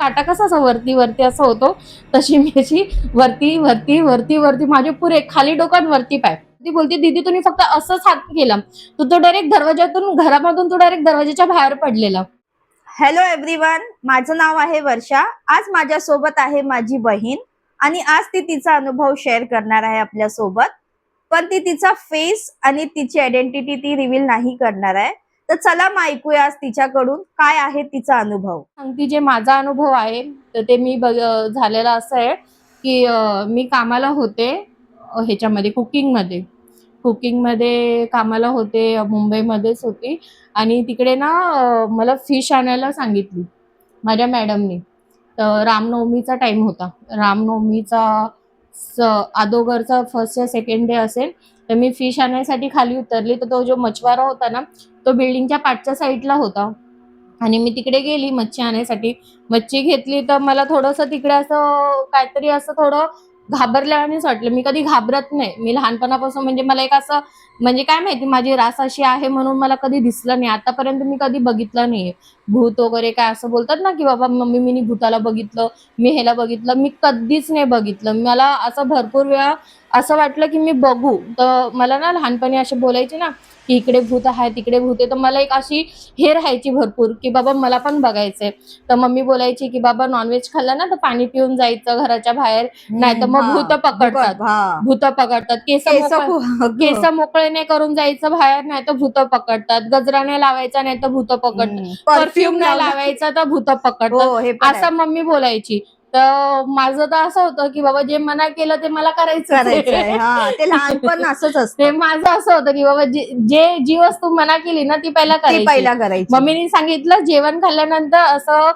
काटा कसा असा वरती वरती असा होतो तशी मी अशी वरती वरती वरती वरती माझे पुरे खाली डोक्यात वरती पाय. ती बोलते दीदी तुम्ही फक्त असंच हात केला. तू तो डायरेक्ट दरवाजातून घरामधून तू डायरेक्ट दरवाजाच्या बाहेर पडलेला. हॅलो एव्हरीवन माझं नाव आहे वर्षा. आज माझ्या सोबत आहे माझी बहीण आणि आज ती तिचा अनुभव शेअर करणार आहे आपल्यासोबत पण ती तिचा फेस आणि तिची आयडेंटिटी ती रिव्हील नाही करणार आहे. तर चला मग ऐकूया आज तिच्याकडून काय आहे तिचा अनुभव. सांगती जे माझा अनुभव आहे तर ते मी बघ झालेला असं आहे की अं, मी कामाला होते अं, ह्याच्यामध्ये कुकिंगमध्ये. कुकिंगमध्ये कामाला होते अं, मुंबईमध्येच होती. आणि तिकडे ना अं, मला फिश आणायला सांगितली माझ्या मॅडमनी. तर रामनवमीचा टाईम होता. रामनवमीचा स अदोगरचा फर्स्ट या सेकंड डे असेल तर मी फिश आणण्यासाठी खाली उतरली. तर तो जो मछवारा होता ना तो बिल्डिंगच्या पाठच्या साईडला होता. आणि मी तिकडे गेली मच्छी आणण्यासाठी मच्छी घेतली तर मला थोडंसं तिकडे असं काहीतरी असं थोडं घाबरल्यावानीच वाटलं. मी कधी घाबरत नाही. मी लहानपणापासून म्हणजे मला एक असं म्हणजे काय माहिती माझी रास अशी आहे म्हणून मला कधी दिसलं नाही. आतापर्यंत मी कधी बघितलं नाही भूत वगैरे काय असं बोलतात ना की बाबा मम्मी मी भूताला बघितलं मी ह्याला बघितलं. मी कधीच नाही बघितलं. मला असं भरपूर वेळा असं वाटलं की मी बघू. तर मला ना लहानपणी असे बोलायचे ना की इकडे भूत आहे तिकडे भूत आहे. तर मला एक अशी हे राहायची भरपूर की बाबा मला पण बघायचंय. तर मम्मी बोलायची की बाबा नॉनव्हेज खाल्लं ना तर पाणी पिऊन जायचं घराच्या बाहेर. नाही तर मग भूत पकडतात. भूत पकडतात. केस केस मोकळे- नाही करून जायचं बाहेर नाही तर भूत पकडतात. गजरा नाही लावायचा नाही तर भूत पकडतात. परफ्यूम नाही लावायचा तर भूत पकडतात. असं मम्मी बोलायची. तर माझं तर असं होतं की बाबा जे मना केलं ते मला करायचं हा. ते लहानपण असंच ते असतं माझं असं होतं की बाबा जे जे जी वस्तू मना केली ना ती पहिला ती करायची. पहिला करायची. मम्मीने सांगितलं जेवण खाल्ल्यानंतर असं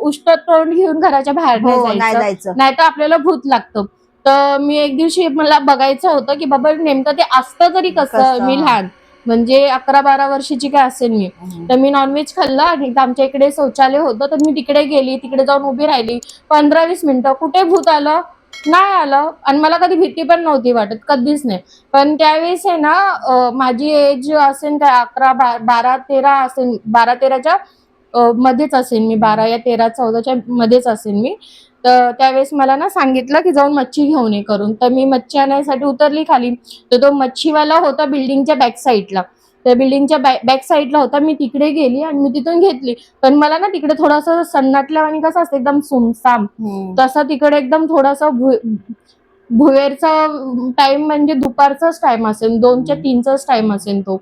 उष्ट तोंड घेऊन घराच्या बाहेर हो नाही नाही जायचं. जायचं नाही तर आपल्याला भूत लागतं. तर मी एक दिवशी मला बघायचं होतं की बाबा नेमकं ते असतं तरी कसं? कसं? मी लहान. म्हणजे अकरा बारा वर्षाची काय असेल मी. तर मी नॉनव्हेज खाल्लं आणि आमच्या इकडे शौचालय होतं तर मी तिकडे गेली तिकडे जाऊन उभी राहिली. पंधरा वीस मिनिटं कुठे भूत आलं? नाही आलं. आणि मला कधी भीती पण नव्हती वाटत कधीच नाही. पण त्यावेळेस आहे ना माझी एज असेल काय अकरा बारा तेरा असेल बारा तेराच्या मध्येच असेल मी बारा या तेरा चौदाच्या मध्येच असेल मी. तर त्यावेळेस मला ना सांगितलं की जाऊन मच्छी घेऊन ये करून. तर मी मच्छी आणायसाठी उतरली खाली. तर तो मच्छीवाला होता बिल्डिंगच्या बॅक साईडला त्या बिल्डिंगच्या बॅक साईडला होता. मी तिकडे गेली आणि मी तिथून घेतली. पण मला ना तिकडे थोडंसं सन्नाटल्या आणि कसं असतं एकदम सुमसाम. तसं तिकडे एकदम थोडासा भुवेरचा टाइम म्हणजे दुपारचाच टाइम असेल. दोनच्या तीनचाच टाइम असेल तो.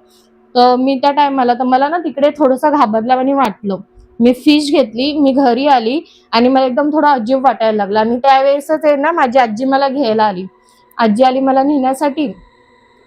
तर मी त्या टायमाला तर मला ना तिकडे थोडंसं घाबरल्यावानी वाटलं. मी फिश घेतली मी घरी आली आणि मला एकदम थोडं अजीब वाटायला लागलं. आणि त्यावेळेसच आहे ना माझी आजी मला घ्यायला आली. आजी आली मला नेण्यासाठी.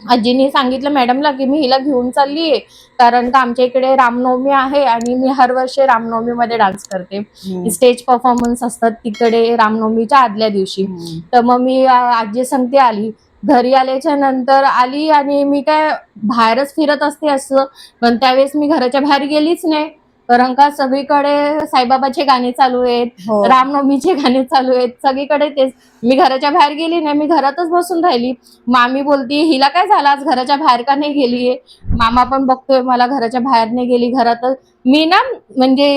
आजीने सांगितलं मॅडमला की मी हिला घेऊन चालली आहे कारण का आमच्या इकडे रामनवमी आहे आणि मी हर वर्षी रामनवमीमध्ये डान्स करते. स्टेज परफॉर्मन्स असतात तिकडे रामनवमीच्या आदल्या दिवशी. तर मग मी आजी सांगते आली. घरी आल्याच्यानंतर आली आणि मी काय बाहेरच फिरत असते असं. पण त्यावेळेस मी घराच्या बाहेर गेलीच नाही. कारण का सगळीकडे साईबाबाचे गाणे चालू आहेत हो. रामनवमीचे गाणे चालू आहेत सगळीकडे तेच. मी घराच्या बाहेर गेली नाही मी घरातच बसून राहिली. मामी बोलती हिला काय झालं आज घराच्या बाहेर का नाही गेलीये? मामा पण बघतोय मला घराच्या बाहेर नाही गेली घरातच मी ना म्हणजे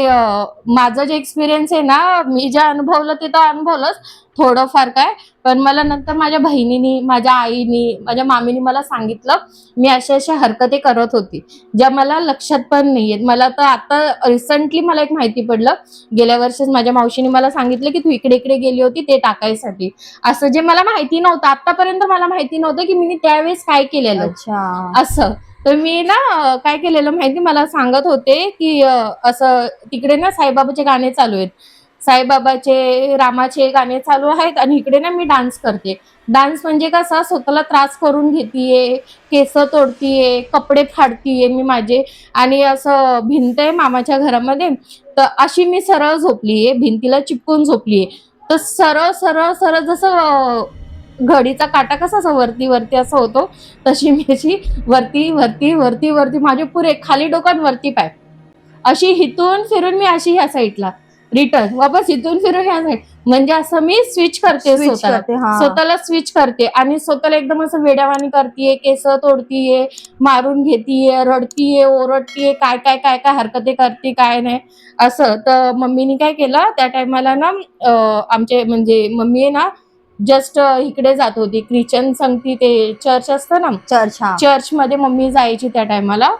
माझं जे एक्सपिरियन्स आहे ना मी जे अनुभवलं ते तर अनुभवलंच थोडंफार काय. पण मला नंतर माझ्या बहिणीनी माझ्या आईनी माझ्या मामीनी मला सांगितलं मी अशा अशा हरकती करत होती ज्या मला लक्षात पण नाहीयेत. मला तर आता रिसेंटली मला एक माहिती पडलं. गेल्या वर्षीच माझ्या मावशीने मला सांगितलं की तू इकडे इकडे गेली होती ते टाकायसाठी. असं जे मला माहिती नव्हतं आतापर्यंत मला माहिती नव्हतं की मी त्यावेळेस काय केलेलं. अच्छा. असं. तर मी ना काय केलेलं माहिती मला सांगत होते की असं तिकडे ना साईबाबाचे गाणे चालू आहेत. साईबाबाचे रामाचे गाणे चालू आहेत आणि इकडे ना मी डान्स करते. डान्स म्हणजे कसा स्वतःला त्रास करून घेतीये केस तोडतीये कपडे फाडतीये मी माझे. आणि असं भिंत आहे मामाच्या घरामध्ये तर अशी मी सरळ झोपलीये भिंतीला चिपकून झोपलीये. तर सरळ सरळ सरळ जसं घडीचा काटा कसा असं वरती वरती असं होतो तशी मी अशी वरती वरती वरती वरती माझे पुरे खाली डोक्यात वरती पाय. अशी हिथून फिरून मी अशी ह्या साईडला. रिटर्न वापस इथून फिरून ह्या साईड. म्हणजे असं मी स्विच करते स्वतःला. स्वतःला स्विच करते. आणि स्वतःला एकदम असं वेड्यावानी करतीये केस तोडतीये मारून घेतीये रडतीये ओरडतीये काय काय काय काय हरकती करते काय नाही. असं. तर मम्मीने काय केलं त्या टायमाला ना आमचे म्हणजे मम्मी आहे ना जस्ट इकडे जात होती. ख्रिश्चन संगती ते चर्च असतं ना? चर्च हा. चर्च मध्ये मम्मी जायची त्या टायमाला.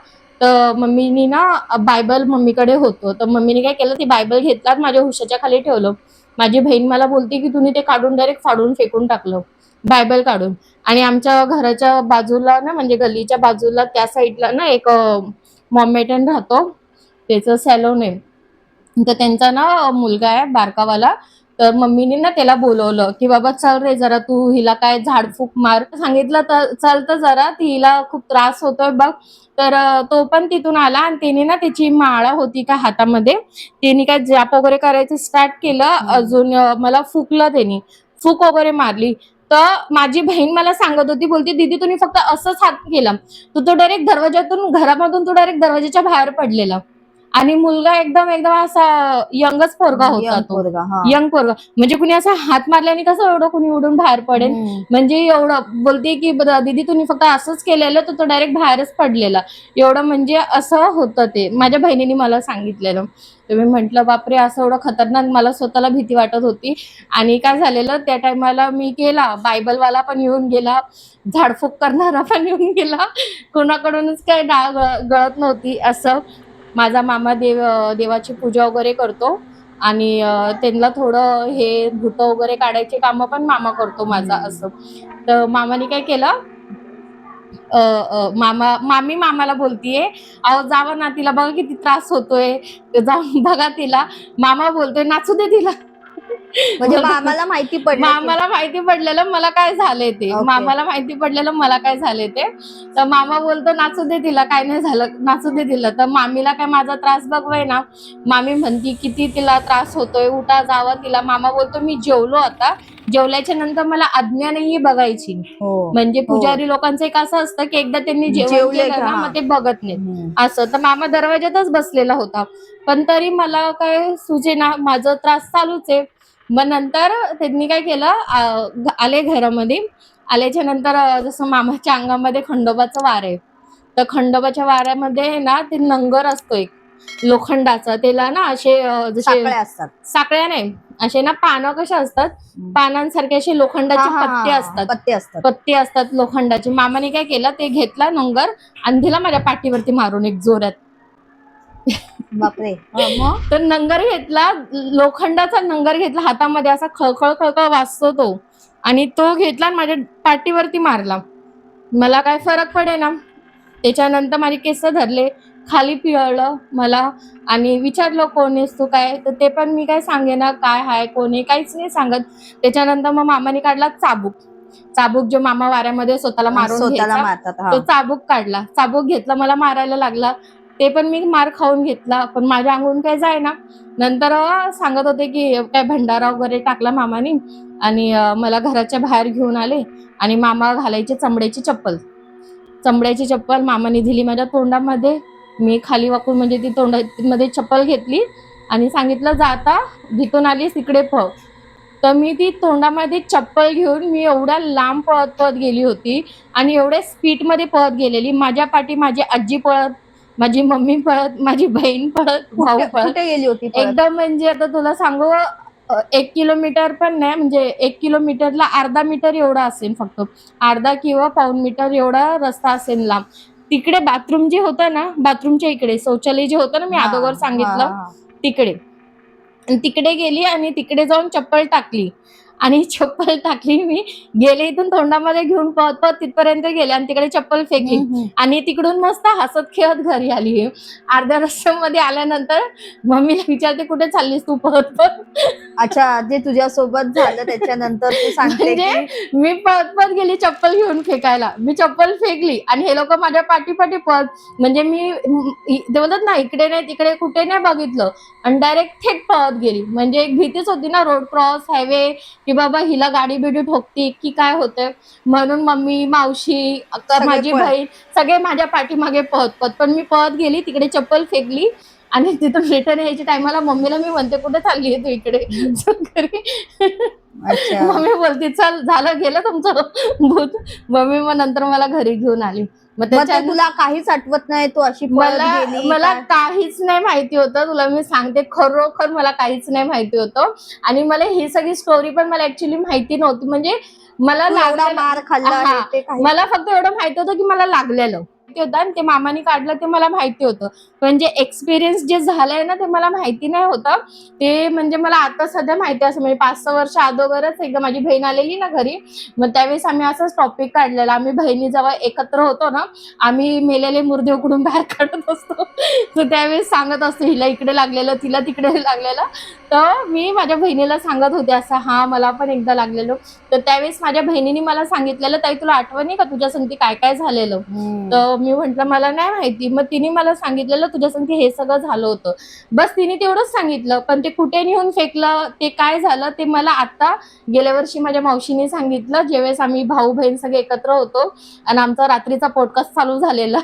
तर मम्मीनी ना बायबल मम्मीकडे होतो. तर मम्मीने काय केलं ती बायबल घेतला माझ्या हुशाच्या खाली ठेवलं. माझी बहीण मला बोलते की तुम्ही ते काढून डायरेक्ट फाडून फेकून टाकलं. बायबल काढून. आणि आमच्या घराच्या बाजूला ना म्हणजे गल्लीच्या बाजूला त्या साईडला ना एक मॉमेटन राहतो. त्याचं सॅलोन आहे तर त्यांचा ना मुलगा आहे बारकावाला. तर मम्मीने ना त्याला बोलवलं की बाबा चल रे जरा तू हिला काय झाडफूक मार. सांगितलं तर चल तर जरा ती हिला खूप त्रास होतोय बघ. तर तो पण तिथून आला आणि त्याने ना त्याची माळा होती का हातामध्ये त्याने काय जाप वगैरे करायचं स्टार्ट केलं. अजून मला फुकलं त्याने. फूक वगैरे मारली. तर माझी बहीण मला सांगत होती बोलती दीदी तुम्ही फक्त असंच हात केला. तू तो डायरेक्ट दरवाजातून घरामधून तो डायरेक्ट दरवाजाच्या बाहेर पडलेला. आणि मुलगा एकदम एकदम असा यंगच पोरगा होता तो. पोरगा, हा. यंग पोरगा. म्हणजे कुणी असा हात मारल्याने कसं एवढं कुणी उडून बाहेर पडेल? हम्म. म्हणजे एवढं बोलते की "ब- दीदी तुम्ही फक्त असंच केलेलं तर तो डायरेक्ट बाहेरच पडलेला. एवढं म्हणजे असं होतं ते. माझ्या बहिणीने मला सांगितलेलं. तर मी म्हंटल बापरे असं एवढं खतरनाक मला स्वतःला भीती वाटत होती. आणि काय झालेलं त्या टायमाला मी केला बायबलवाला पण येऊन गेला. झाडफूक करणारा पण येऊन गेला. कोणाकडूनच काय डाळ गळ- गळत नव्हती असं. माझा मामा देव देवाची पूजा वगैरे करतो आणि त्यांना थोडं हे भूत वगैरे काढायचे कामं पण मामा करतो माझा असं. तर मामाने काय केलं? अ, मामा मामी मामाला बोलतीये अहो जावा ना तिला बघा किती त्रास होतोय. जाऊन बघा तिला. मामा बोलतोय नाचू दे तिला. म्हणजे मामाला माहिती पडलं मामाला माहिती पडलेलं मला काय झालंय ते? Okay. मामाला माहिती पडलेलं मला काय झालंय ते? तर मामा बोलतो नाचू दे तिला काय नाही झालं नाचू दे तिला. तर मामीला काय माझा त्रास बघवाय ना मामी म्हणती किती तिला त्रास होतोय उठा जावा तिला. मामा बोलतो मी जेवलो आता जेवल्याच्या नंतर मला आज्ञा नाहीये बघायची. हो. म्हणजे पुजारी लोकांचं एक असं असतं की एकदा त्यांनी जेवण जेवले केलं का? ना मग ते बघत नाहीत. हम्म. असं. तर मामा दरवाज्यातच बसलेला होता. पण तरी मला काय सुचेना माझं त्रास चालूच आहे. मग नंतर त्यांनी काय केलं आले घरामध्ये. आल्याच्यानंतर जसं मामाच्या अंगामध्ये खंडोबाचं वार आहे. तर खंडोबाच्या वाऱ्यामध्ये ना ते नंगर असतो एक लोखंडाचा. त्याला ना असे जसे साखळ्या असतात. साकळ्या नाही असे ना पानं कशा असतात? पानांसारखे असे लोखंडाचे पत्ते असतात. पत्ते असतात. पत्ते असतात लोखंडाचे. मामाने काय केलं ते घेतला नंगर आणि दिला माझ्या पाठीवरती मारून एक जोरात. बापरे. हा, तर नंगर घेतला लोखंडाचा नंगर घेतला हातामध्ये असा खळखळ खळखळ वाजतो तो. आणि तो घेतला आणि माझ्या पाठीवरती मारला. मला काय फरक पडे ना त्याच्यानंतर माझे केस धरले खाली पिळलं मला. आणि विचारलं कोण आहेस तू काय? तर ते पण मी काय सांगेना काय हाय कोण आहे? काहीच नाही सांगत. त्याच्यानंतर मग मामाने काढला चाबूक. चाबूक जो मामा वाऱ्यामध्ये स्वतःला मारून. तो चाबूक काढला. चाबूक घेतला मला मारायला लागला. ते पण मी मार खाऊन घेतला. पण माझ्या अंगून काय जाय ना नंतर सांगत होते की काय भंडारा वगैरे टाकला मामाने आणि मला घराच्या बाहेर घेऊन आले आणि मामा घालायचे चमड्याची चप्पल. चमड्याची चप्पल मामाने दिली माझ्या तोंडामध्ये. मी खाली वाकून म्हणजे ती तोंडामध्ये चप्पल घेतली आणि सांगितलं जाता जिथून आलीस तिकडे पळ. तर मी ती तोंडामध्ये चप्पल घेऊन मी एवढ्या लांब पळत पळत गेली होती आणि एवढ्या स्पीडमध्ये पळत गेलेली. माझ्या पाठी माझी आजी पळत माझी मम्मी पळत माझी बहीण पळत भाऊ पळत. कुठे गेली होती? एकदम म्हणजे आता तुला सांगू अ, एक किलोमीटर पण नाही म्हणजे एक किलोमीटरला अर्धा मीटर एवढा असेल फक्त. अर्धा किंवा पाऊन मीटर एवढा रस्ता असेल लांब. तिकडे बाथरूम जे होतं ना बाथरूमच्या इकडे शौचालय जे होतं ना मी हा, अगोदर हा, सांगितलं हा. तिकडे. आणि तिकडे गेली आणि तिकडे जाऊन चप्पल टाकली. आणि चप्पल टाकली मी. गेले इथून तोंडामध्ये घेऊन पळत पळत तिथपर्यंत गेले आणि तिकडे चप्पल फेकली. आणि तिकडून मस्त हसत खेळत घरी आली अर्ध्या रस्त्यामध्ये आल्यानंतर मम्मीला विचारते कुठे चाललीस तू? पळत पळत अच्छा जे तुझ्या सोबत झालं त्याच्यानंतर तू सांगते म्हणजे मी पळत पळत गेली चप्पल घेऊन फेकायला. मी चप्पल फेकली आणि हे लोक माझ्या पाठी पाठी पळत म्हणजे मी ते ना इकडे नाही तिकडे कुठे नाही बघितलं. आणि डायरेक्ट थेट पळत गेली. म्हणजे एक भीतीच होती ना रोड क्रॉस हायवे की बाबा हिला गाडी बिडी ठोकती की काय होतंय? म्हणून मम्मी मावशी माझी. बहीण सगळे माझ्या पाठीमागे पळत पळत. पण मी पळत गेली तिकडे चप्पल फेकली आणि तिथून रिटर्न यायच्या टायमाला मम्मीला मी म्हणते कुठे चालली तू इकडे? मम्मी बोलते चल झालं गेलं तुमचं भूत. मम्मी मग नंतर मला घरी घेऊन आली. मग तुला काहीच आठवत नाही तू अशी मला मला? काहीच नाही माहिती होतं. तुला मी सांगते खरोखर मला काहीच नाही माहिती होतं. आणि मला ही सगळी स्टोरी पण मला ऍक्च्युली माहिती नव्हती. म्हणजे मला लागलेलं- मार खाल्ला मला फक्त एवढं माहिती होतं की मला लागलेलं. माहिती होतं आणि ते मामाने काढलं ते मला माहिती होतं. म्हणजे एक्सपिरियन्स जे झालंय ना ते मला माहिती नाही होतं. ते म्हणजे मला आता सध्या माहिती असं म्हणजे पाच सहा वर्ष अगोदरच एकदा माझी बहीण आलेली ना घरी. मग त्यावेळेस आम्ही असंच टॉपिक काढलेला. आम्ही बहिणी जेव्हा एकत्र होतो ना आम्ही मेलेले मुर्दे उकडून बाहेर काढत असतो. तर त्यावेळेस सांगत असतो हिला इकडे लागलेलं तिला तिकडे लागलेलं. तर मी माझ्या बहिणीला सांगत होते असं हा मला पण एकदा लागलेलं. तर त्यावेळेस माझ्या बहिणीने मला सांगितलेलं ताई तुला आठवण आहे का तुझ्या संगती काय काय झालेलं. तर मी म्हंटल मला नाही माहिती. मग तिने मला सांगितलेलं तुझ्या संगती हे सगळं झालं होतं. बस तिने तेवढंच सांगितलं पण ते कुठे नेऊन फेकलं ते काय झालं ते मला आता गेल्या वर्षी माझ्या मावशीने सांगितलं. ज्यावेळेस आम्ही भाऊ बहीण सगळे एकत्र होतो आणि आमचा रात्रीचा पॉडकास्ट चालू झालेला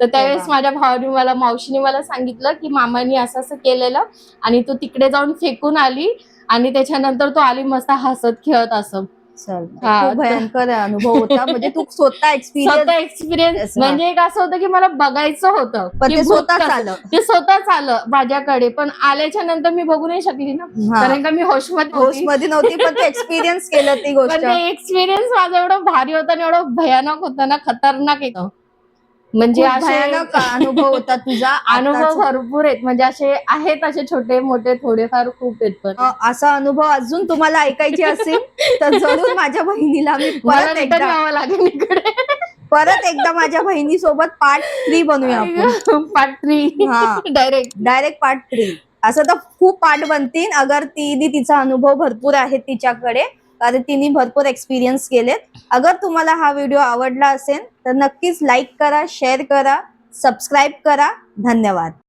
तर त्यावेळेस वा. माझ्या भावाने मला मावशीने मला सांगितलं की मामानी असं असं केलेलं आणि तू तिकडे जाऊन फेकून आली आणि त्याच्यानंतर तू आली मस्त हसत खेळत असं. चल हा, खूप भयंकर अनुभव होता. म्हणजे तू स्वतः एक्सपिरियन्स एक्सपिरियन्स. म्हणजे एक असं होतं की मला बघायचं होतं पण की ते स्वतःच आलं. ते स्वतःच आलं माझ्याकडे. पण आल्याच्यानंतर मी बघू नाही शकली ना. कारण का मी होशमध्ये हाऊस होती. मध्ये नव्हती पण एक्सपिरियन्स केलं ती गोष्ट. एक्सपिरियन्स माझं एवढं भारी होतं आणि एवढं भयानक होतं ना खतरनाक येतं म्हणजे असे अनुभव होता तुझा अनुभव. भरपूर आहेत. म्हणजे असे आहेत असे छोटे मोठे थोडेफार खूप आहेत पण. असा अनुभव अजून तुम्हाला ऐकायचे असेल तर जरूर माझ्या बहिणीला मी परत एकदा लागेल इकडे. परत एकदा माझ्या बहिणी सोबत पार्ट थ्री बनवूया आपण. पाट्री हा. डायरेक्ट डायरेक्ट पार्ट थ्री असं तर खूप पार्ट बनतील. अगर तिने तिचा अनुभव भरपूर आहे तिच्याकडे कारण तिने भरपूर एक्सपिरियन्स केलेत. अगर तुम्हाला हा व्हिडिओ आवडला असेल तर नक्कीच लाईक करा शेअर करा सबस्क्राईब करा. धन्यवाद.